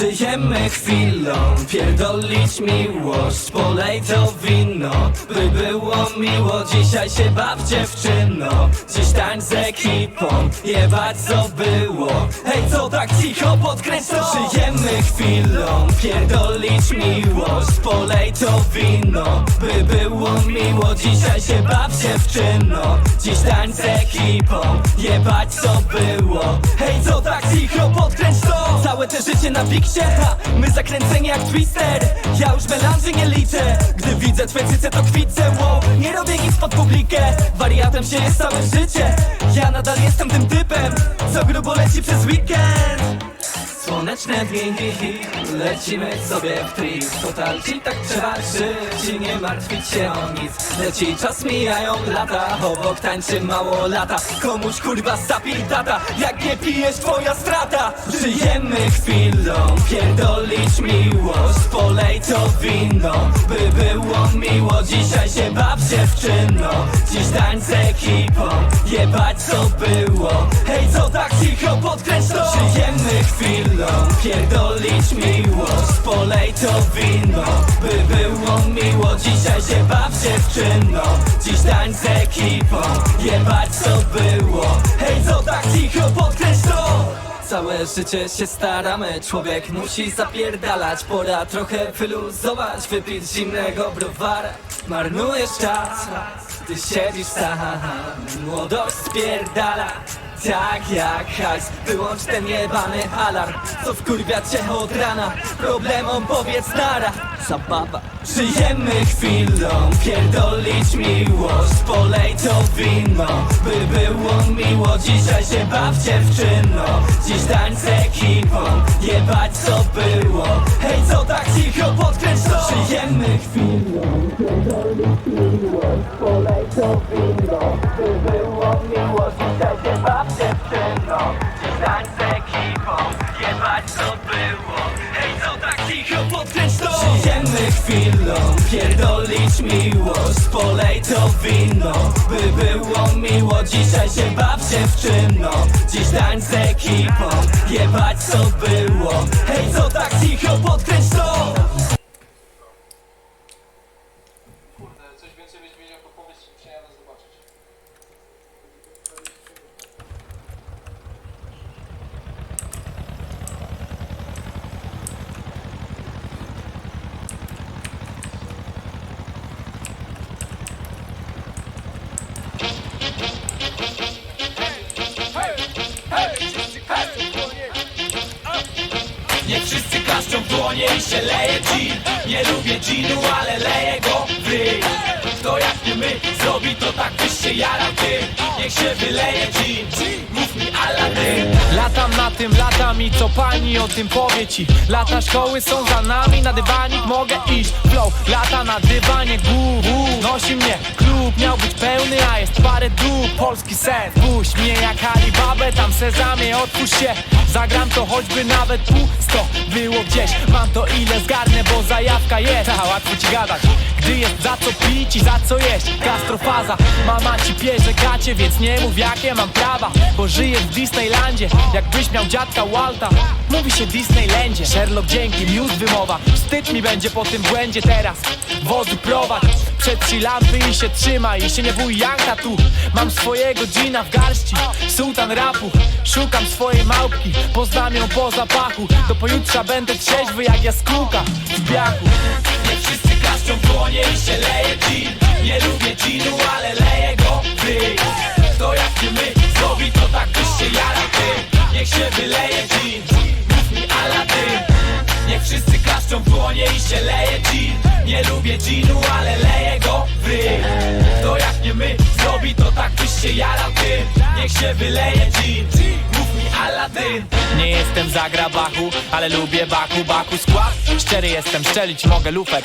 Żyjemy chwilą, pierdolić miłość Polej to wino, by było miło Dzisiaj się baw dziewczyno. Dziś tańcz z ekipą, jebać co było. Hej, co tak cicho, podkręć to Żyjemy chwilą, pierdolić miłość Polej to wino, by było miło Dzisiaj się baw dziewczyno. Dziś tańcz z ekipą, jebać co było. Hej, co tak cicho, podkręć to Całe te życie na biksie, ha My zakręceni jak twister. Ja już melanży nie liczę. Gdy widzę twoje cyce to kwidzę wow. Nie robię nic pod publikę. Wariatem się jest całe życie. Ja nadal jestem tym typem Co grubo leci przez weekend Słoneczne dni, lecimy sobie w trip. Total ci tak trzeba żyć i nie martwić się o nic. Leci czas, mijają lata, obok tańczy mało lata. Komuś kurwa zapi tata, jak nie pijesz twoja strata. Żyjemy chwilą, pierdolić miłość Polej to wino, by było miło Dzisiaj się baw dziewczyno, dziś tańcz z ekipą Jebać co było, hej co cicho, podkręć to Żyjemy chwilą, pierdolić miłość Polej to wino, by było miło Dzisiaj się baw dziewczyno, dziś tańcz z ekipą Jebać co było, hej co tak cicho, podkręć to Całe życie się staramy, człowiek musi zapierdalać. Pora trochę wyluzować, wypić zimnego browara. Marnujesz czas, ty siedzisz sam Młodość spierdala, tak jak hajs Wyłącz ten jebany alarm, co wkurwia cię od rana Problemom powiedz nara, zabawa Żyjemy chwilą, pierdolić miłość Polej to wino, by było miło Dzisiaj się baw dziewczyno, dziś tańcz z ekipą Jebać co było, hej co tak cicho, podkręć to? Żyjemy chwilą, pierdolić miłość Polej to wino, by chwilą, pierdolić miłość Polej to wino, by było miło Dzisiaj się baw dziewczyno, dziś tańcz z ekipą Jebać co było, hej co dłonie i się leje gin. Nie lubię ginu, ale leję go w ryj. Kto jak nie my zrobi to tak byś się jarał ty. Niech się wyleje gin, mów mi Aladdin Latam na tym, latam i co pani o tym powie ci? Lata szkoły są za nami, na dywanik mogę iść. Flow, lata na dywanie, gu Nosi mnie, klub miał być pełny, a jest parę dróg. Polski sen, puść mnie jak Alibabę Tam sezamie, otwórz się. Zagram to choćby nawet pusto Było gdzieś, mam to ile zgarnę, bo zajawka jest. A łatwo ci gadać, gdy jest za co pić i za co jeść. Gastrofaza, mama ci pierze gacie, więc nie mów jakie mam prawa. Bo żyję w Disneylandzie, jakbyś miał dziadka Walta. Mówi się Disneylandzie, Sherlock dzięki, news wymowa. Wstyd mi będzie po tym błędzie teraz. Wozu prowadź, przed lampy i się trzymaj. I się nie bój Janka tu, mam swojego dżina w garści. Sułtan rapu, szukam swojej małpki. Poznam ją po zapachu, do pojutrza będę trzeźwy jak jaskółka w piachu. Nie wszyscy klaszczą dłonie i się leje gin. Nie lubię ginu, ale leję go w dłonie i się leje gin. Nie lubię ginu, ale leję go w ryj Kto jak nie my zrobi to tak byś się jarał ty. Niech się wyleje gin, mów mi Aladdin. Nie jestem za grabachu, ale lubię baku, baku skład. Szczery jestem, szczelić mogę lufę